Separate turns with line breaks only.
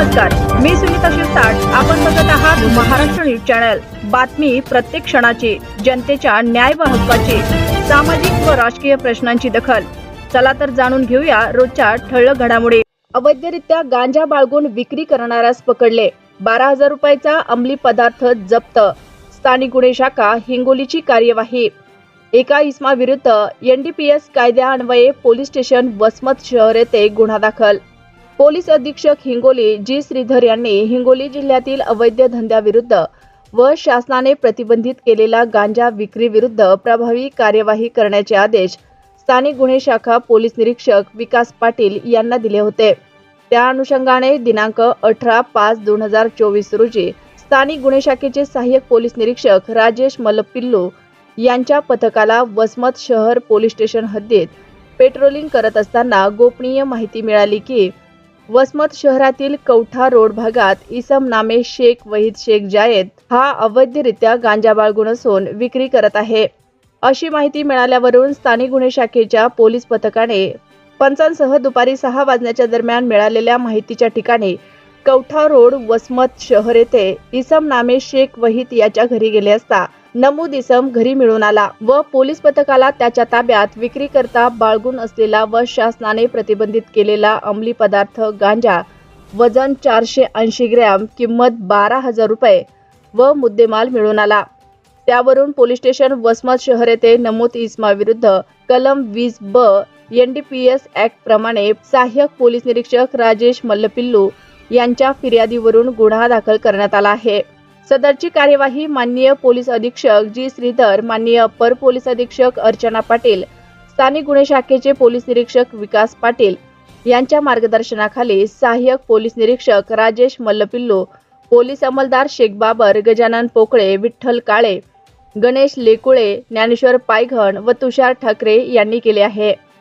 नमस्कार मी सुनीता शिरसाट. आपण बघत आहात महाराष्ट्र न्यूज चॅनल. बातमी प्रत्येक क्षणाची जनतेच्या न्याय व हक्काची सामाजिक व राजकीय प्रश्नांची दखल. चला तर जाणून घेऊया रोजच्या ठळक घडामोडी. अवैधरित्या गांजा बाळगून विक्री करणाऱ्यास पकडले. बारा हजार रुपयाचा अंमली पदार्थ जप्त. स्थानिक गुन्हे शाखा हिंगोलीची कार्यवाही. एका इस्माविरुद्ध एनडीपीएस कायद्यान्वये पोलीस स्टेशन वसमत शहर येथे गुन्हा दाखल. पोलीस अधीक्षक हिंगोली जी श्रीधर यांनी हिंगोली जिल्ह्यातील अवैध धंद्याविरुद्ध व शासनाने प्रतिबंधित केलेला गांजा विक्री विरुद्ध प्रभावी कार्यवाही करण्याचे आदेश स्थानिक गुन्हे शाखा पोलीस निरीक्षक विकास पाटील यांना दिले होते. त्या अनुषंगाने दिनांक अठरा पाच दोन हजार चोवीस रोजी स्थानिक गुन्हे शाखेचे सहाय्यक पोलीस निरीक्षक राजेश मलपिल्लू यांच्या पथकाला वसमत शहर पोलीस स्टेशन हद्दीत पेट्रोलिंग करत असताना गोपनीय माहिती मिळाली की वसमत शहरातील कवठा रोड भागात इसम नामे शेख वहीद शेख जायद हा अवैधरित्या गांजा बाळगून असून विक्री करत आहे. अशी माहिती मिळाल्यावरून स्थानिक गुन्हे शाखेच्या पोलीस पथकाने पंचांसह दुपारी सहा वाजण्याच्या दरम्यान मिळालेल्या माहितीच्या ठिकाणी कवठा रोड वसमत शहर येथे इसम नामे शेख वहीद याच्या घरी गेले असता नमूद इसम घरी मिळून आला व पोलीस पथकाला त्याच्या ताब्यात विक्री करता बाळगून असलेला व शासनाने प्रतिबंधित केलेला अंमली पदार्थ गांजा वजन चारशे ऐंशी ग्रॅम किंमत बारा हजार रुपये व मुद्देमाल मिळून आला. त्यावरून पोलीस स्टेशन वसमत शहर येथे नमूद इसमाविरुद्ध कलम वीस ब एन डी पी ऍक्ट प्रमाणे सहाय्यक पोलीस निरीक्षक राजेश मल्लपिल्लू यांच्या फिर्यादीवरून गुन्हा दाखल करण्यात आला आहे. सदरची कार्यवाही माननीय पोलीस अधीक्षक जी. श्रीधर माननीय अप्पर पोलीस अधीक्षक अर्चना पाटील स्थानिक गुन्हे शाखेचे पोलीस निरीक्षक विकास पाटील यांच्या मार्गदर्शनाखाली सहाय्यक पोलीस निरीक्षक राजेश मल्लपिल्लू पोलीस अंमलदार शेख बाबर गजानन पोकळे विठ्ठल काळे गणेश लेकुळे ज्ञानेश्वर पायघण व तुषार ठाकरे यांनी केले आहे.